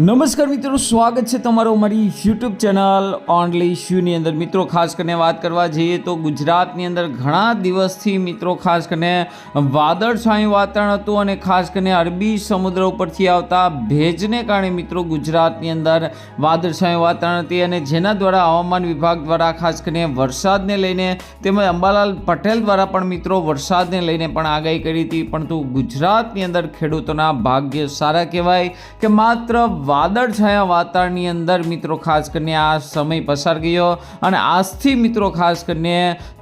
નમસ્કાર મિત્રો, સ્વાગત છે તમારો મારી યુટ્યુબ ચેનલ ઓનલી શ્યુની અંદર. મિત્રો, ખાસ કરીને વાત કરવા જઈએ તો ગુજરાતની અંદર ઘણા દિવસથી મિત્રો, ખાસ કરીને વાદળછાયું વાતાવરણ હતું અને ખાસ કરીને અરબી સમુદ્ર ઉપરથી આવતા ભેજને કારણે મિત્રો ગુજરાતની અંદર વાદળછાયું વાતાવરણ હતી અને જેના દ્વારા હવામાન વિભાગ દ્વારા ખાસ કરીને વરસાદને લઈને તેમજ અંબાલાલ પટેલ દ્વારા પણ મિત્રો વરસાદને લઈને પણ આગાહી કરી હતી. પરંતુ ગુજરાતની અંદર ખેડૂતોના ભાગ્ય સારા કહેવાય કે માત્ર વાદળછાયા વાતાવરણની અંદર મિત્રો ખાસ કરીને આ સમય પસાર ગયો અને આજથી મિત્રો ખાસ કરીને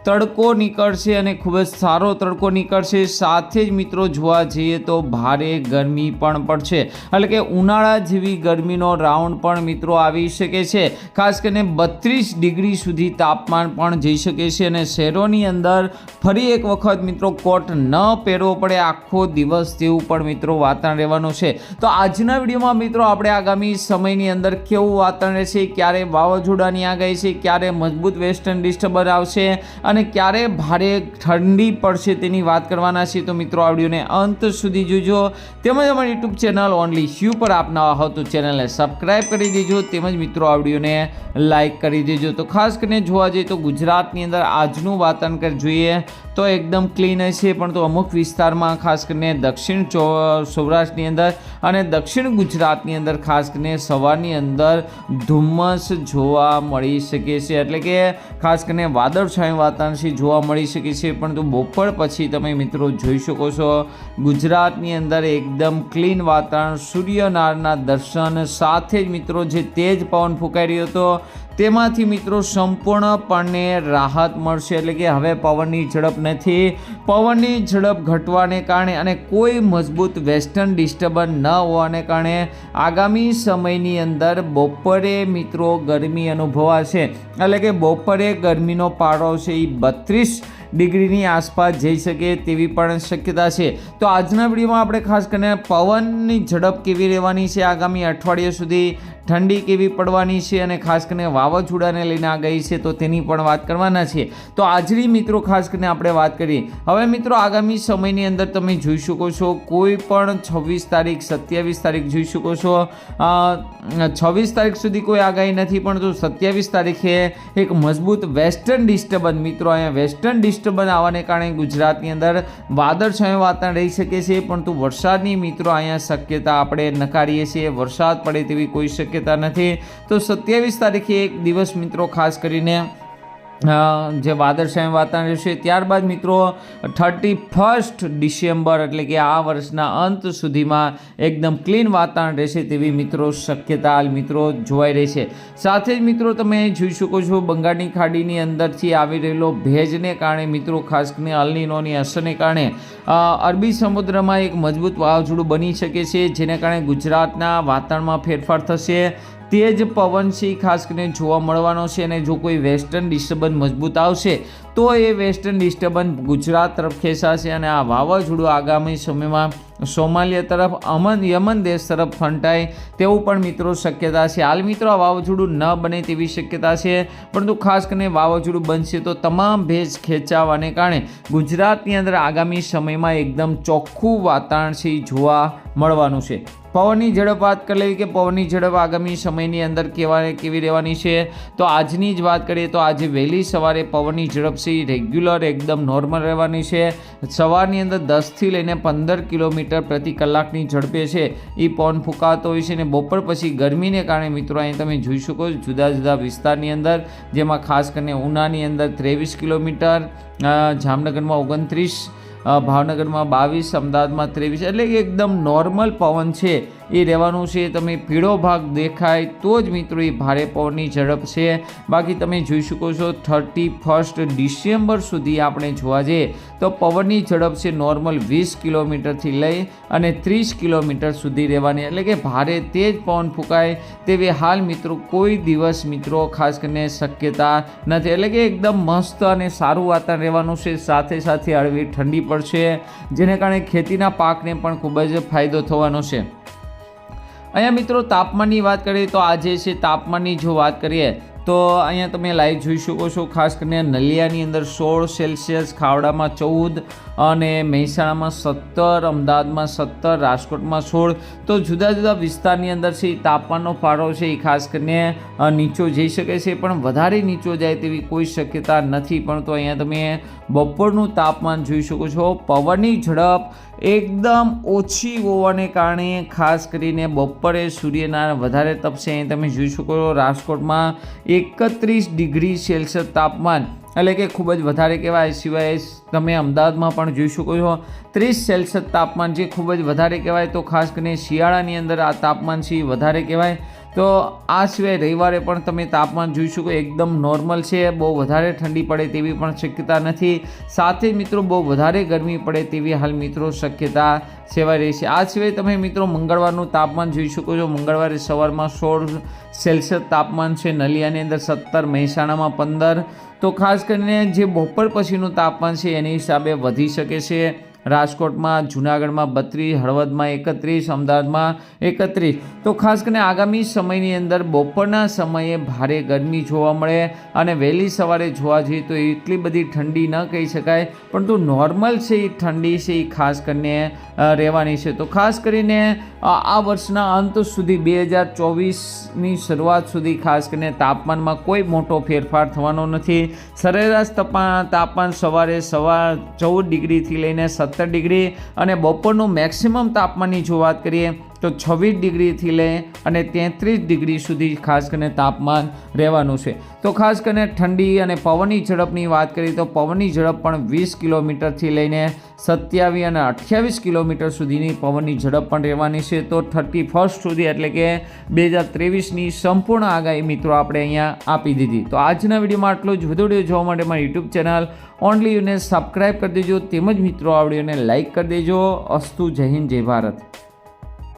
તડકો નીકળશે અને ખૂબ જ સારો તડકો નીકળશે. સાથે જ મિત્રો જોવા જઈએ તો ભારે ગરમી પણ પડશે. એટલે કે ઉનાળા જેવી ગરમીનો રાઉન્ડ પણ મિત્રો આવી શકે છે. ખાસ કરીને બત્રીસ ડિગ્રી સુધી તાપમાન પણ જઈ શકે છે અને શહેરોની અંદર ફરી એક વખત મિત્રો કોટ ન પહેરવો પડે. આખો દિવસ તેવું પણ મિત્રો વાતાવરણ રહેવાનું છે. તો આજના વિડીયોમાં મિત્રો આપણે આગામી સમયની અંદર કેવું વાતાવરણ રહેશે, ક્યારે વાવાઝોડાની આગાહી છે, ક્યારે મજબૂત વેસ્ટર્ન ડિસ્ટર્બર આવશે અને ક્યારે ભારે ઠંડી પડશે તેની વાત કરવાના છીએ તો મિત્રો આ અંત સુધી જોજો. તેમજ અમારી યુટ્યુબ ચેનલ ઓનલી શ્યુ પર આપ નવા હો તો ચેનલને સબસ્ક્રાઈબ કરી દેજો. તેમજ મિત્રો આ વિડીયોને લાઈક કરી દેજો. તો ખાસ કરીને જોવા જઈએ તો ગુજરાતની અંદર આજનું વાતાવરણ જોઈએ તો એકદમ ક્લીન હશે. પણ તો અમુક વિસ્તારમાં ખાસ કરીને દક્ષિણ સૌરાષ્ટ્રની અંદર અને દક્ષિણ ગુજરાતની અંદર ખાસ કરીને સવારની અંદર ધુમ્મસ જોવા મળી શકે છે. એટલે કે ખાસ કરીને વાદળછાયું વાતાવરણ છે જોવા મળી શકે છે, પરંતુ બપોર પછી તમે મિત્રો જોઈ શકો છો, ગુજરાતની અંદર એકદમ ક્લીન વાતાવરણ, સૂર્યનારાયણના દર્શન સાથે જ મિત્રો જે તેજ પવન ફૂંકાઈ રહ્યો હતો તેમાંથી મિત્રો સંપૂર્ણપણે રાહત મળશે. એટલે કે હવે પવનની ઝડપ નથી. પવનની ઝડપ ઘટવાને કારણે અને કોઈ મજબૂત વેસ્ટર્ન ડિસ્ટર્બન્સ ન હોવાને કારણે આગામી સમયની અંદર બપોરે મિત્રો ગરમી અનુભવાશે. એટલે કે બપોરે ગરમીનો પારો છે એ બત્રીસ ડિગ્રીની આસપાસ જઈ શકે તેવી પણ શક્યતા છે. તો આજના વિડીયોમાં આપણે ખાસ કરીને પવનની ઝડપ કેવી રહેવાની છે, આગામી અઠવાડિયા સુધી ઠંડી કેવી પડવાની છે અને ખાસ કરીને વાવાઝોડાને લઈને આગાહી છે, તો તેની પણ વાત કરવાના છે. તો આજની મિત્રો ખાસ કરીને આપણે વાત કરીએ. હવે મિત્રો આગામી સમયની અંદર તમે જોઈ શકો છો, કોઈ પણ છવ્વીસ તારીખ, સત્યાવીસ તારીખ જોઈ શકો છો. છવ્વીસ તારીખ સુધી કોઈ આગાહી નથી, પણ તો સત્યાવીસ તારીખે એક મજબૂત વેસ્ટર્ન ડિસ્ટર્બન્સ મિત્રો અહીંયા વેસ્ટર્ન ડિસ્ટર્બન્સ આવવાને કારણે ગુજરાતની અંદર વાદળછાયું વાતાવરણ રહી શકે છે, પરંતુ વરસાદની મિત્રો અહીંયા શક્યતા આપણે નકારીએ છીએ. વરસાદ પડે તેવી કોઈ શક્યતા નથી. તો સત્યાવીસ તારીખે એક દિવસ મિત્રો ખાસ કરીને જે વાદળછાયું વાતાવરણ રહેશે. ત્યારબાદ મિત્રો થર્ટી ફર્સ્ટ ડિસેમ્બર એટલે કે આ વર્ષના અંત સુધીમાં એકદમ ક્લીન વાતાવરણ રહેશે તેવી મિત્રો શક્યતા હાલ મિત્રો જોવાઈ રહી છે. સાથે જ મિત્રો, તમે જોઈ શકો છો બંગાળની ખાડીની અંદરથી આવી રહેલો ભેજને કારણે મિત્રો, ખાસ કરીને અલનીનોની અસરને કારણે અરબી સમુદ્રમાં એક મજબૂત વાવાઝોડું બની શકે છે, જેને કારણે ગુજરાતના વાતાવરણમાં ફેરફાર થશે. તેજ પવન છે ખાસ કરીને જોવા મળવાનો છે અને જો કોઈ વેસ્ટર્ન ડિસ્ટર્બન્સ મજબૂત આવશે તો એ વેસ્ટર્ન ડિસ્ટર્બન્સ ગુજરાત તરફ ખેંચાશે અને આ વાવાઝોડું આગામી સમયમાં સોમાલિયા તરફ, અમન, યમન દેશ તરફ ફંટાય તેવું પણ મિત્રો શક્યતા છે. હાલ મિત્રો આ વાવાઝોડું ન બને તેવી શક્યતા છે, પરંતુ ખાસ કરીને વાવાઝોડું બનશે તો તમામ ભેજ ખેંચાવાને કારણે ગુજરાતની અંદર આગામી સમયમાં એકદમ ચોખ્ખું વાતાવરણ છે જોવા મળવાનું છે. પવનની ઝડપ વાત કરી લેવી કે પવનની ઝડપ આગામી સમયની અંદર કેવા કેવી રહેવાની છે, તો આજની જ વાત કરીએ તો આજે વહેલી સવારે પવનની ઝડપ છે રેગ્યુલર એકદમ નોર્મલ રહેવાની છે. સવારની અંદર દસથી લઈને પંદર કિલોમીટર પ્રતિ કલાકની ઝડપે છે એ પવન ફૂંકાતો હોય છે અને બપોર પછી ગરમીને કારણે મિત્રો અહીં તમે જોઈ શકો જુદા જુદા વિસ્તારની અંદર, જેમાં ખાસ કરીને ઉનાની અંદર ત્રેવીસ કિલોમીટર જામનગરમાં ઓગણત્રીસ ભાવનગરમાં બાવીસ, અમદાવાદમાં ત્રેવીસ, એટલે એકદમ નોર્મલ પવન છે. એ રહેવાનું છે. તમે પીળો ભાગ દેખાય તો જ મિત્રો એ ભારે પવનની ઝડપ છે. બાકી તમે જોઈ શકો છો થર્ટી ફર્સ્ટ ડિસેમ્બર સુધી આપણે જોવા જઈએ તો પવનની ઝડપ છે નોર્મલ વીસ કિલોમીટરથી લઈ અને ત્રીસ કિલોમીટર સુધી રહેવાની. એટલે કે ભારે તેજ પવન ફૂંકાય તેવી હાલ મિત્રો કોઈ દિવસ મિત્રો ખાસ કરીને શક્યતા નથી. એટલે કે એકદમ મસ્ત અને સારું વાતાવરણ રહેવાનું છે. સાથે સાથે હળવી ઠંડી પડશે જેને કારણે ખેતીના પાકને પણ ખૂબ જ ફાયદો થવાનો છે. અહીંયા મિત્રો તાપમાનની વાત કરીએ તો આજે છે તાપમાનની જો વાત કરીએ તો અહીંયા તમે લાઈવ જોઈ શકો છો, ખાસ કરીને નલિયાની અંદર સોળ સેલ્સિયસ ખાવડામાં ચૌદ અને મહેસાણામાં સત્તર, અમદાવાદમાં સત્તર, રાજકોટમાં સોળ. તો જુદા જુદા વિસ્તારની અંદર છે, એ તાપમાનનો પારો છે, એ ખાસ કરીને નીચો જઈ શકે છે, પણ વધારે નીચો જાય તેવી કોઈ શક્યતા નથી. પણ તો અહીંયા તમે બપોરનું તાપમાન જોઈ શકો છો, પવનની ઝડપ એકદમ ઓછી હોવાને કારણે ખાસ કરીને બપોરે સૂર્યના વધારે તપશે. અહીં તમે જોઈ શકો છો, રાજકોટમાં એકત્રીસ ડિગ્રી સેલ્સિયસ તાપમાન, એટલે કે ખૂબ જ વધારે કહેવાય. સિવાય તમે અમદાવાદમાં પણ જોઈ શકો છો, ત્રીસ સેલ્સિયસ તાપમાન જે ખૂબ જ વધારે કહેવાય. તો ખાસ કરીને શિયાળાની અંદર આ તાપમાન છે વધારે કહેવાય. તો આ સિવાય રવિવારે પણ તમે તાપમાન જોઈ શકો, એકદમ નોર્મલ છે, બહુ વધારે ઠંડી પડે તેવી પણ શક્યતા નથી. સાથે મિત્રો, બહુ વધારે ગરમી પડે તેવી હાલ મિત્રો શક્યતા સેવાઈ રહી છે. આ સિવાય તમે મિત્રો મંગળવારનું તાપમાન જોઈ શકો છો. મંગળવારે સવારમાં સોળ સેલ્સિયસ તાપમાન છે, નલિયાની અંદર સત્તર, મહેસાણામાં પંદર. તો ખાસ કરીને જે બપોર પછીનું તાપમાન છે, એની હિસાબે વધી શકે છે. રાજકોટમાં, જુનાગઢમાં બત્રીસ, હળવદમાં એકત્રીસ, અમદાવાદમાં એકત્રીસ. તો ખાસ કરીને આગામી સમયની અંદર બપોરના સમયે ભારે ગરમી જોવા મળે અને વહેલી સવારે જોવા જઈએ તો એટલી બધી ઠંડી ન કહી શકાય, પરંતુ નોર્મલ છે એ ઠંડી છે એ ખાસ કરીને રહેવાની છે. તો ખાસ કરીને આ વર્ષના અંત સુધી બે હજાર ચોવીસની શરૂઆત સુધી ખાસ કરીને તાપમાનમાં કોઈ મોટો ફેરફાર થવાનો નથી. સરેરાશ તપા, તાપમાન સવારે સવાર ચૌદ ડિગ્રીથી લઈને સત્તર ડિગ્રી અને બપોરનું મેક્સિમમ તાપમાનની જો વાત કરીએ તો છવ્વીસ ડિગ્રીથી લઈ અને તેત્રીસ ડિગ્રી સુધી ખાસ કરીને તાપમાન રહેવાનું છે. તો ખાસ કરીને ઠંડી અને પવનની ઝડપની વાત કરીએ તો પવનની ઝડપ પણ વીસ કિલોમીટરથી લઈને સત્યાવીસ અને અઠ્યાવીસ કિલોમીટર સુધીની પવનની ઝડપ પણ રહેવાની છે. તો થર્ટી ફર્સ્ટ સુધી એટલે કે બે હજાર ત્રેવીસની સંપૂર્ણ આગાહી મિત્રો આપણે અહીંયા આપી દીધી. તો આજના વિડીયોમાં આટલો જ. વધુ વીડિયો જોવા માટે મારી યુટ્યુબ ચેનલ ઓનલી યુને સબસ્ક્રાઈબ કરી દેજો. તેમજ મિત્રો આ વિડીયોને લાઇક કરી દેજો. અસ્તુ જય હિન્દ, જય ભારત.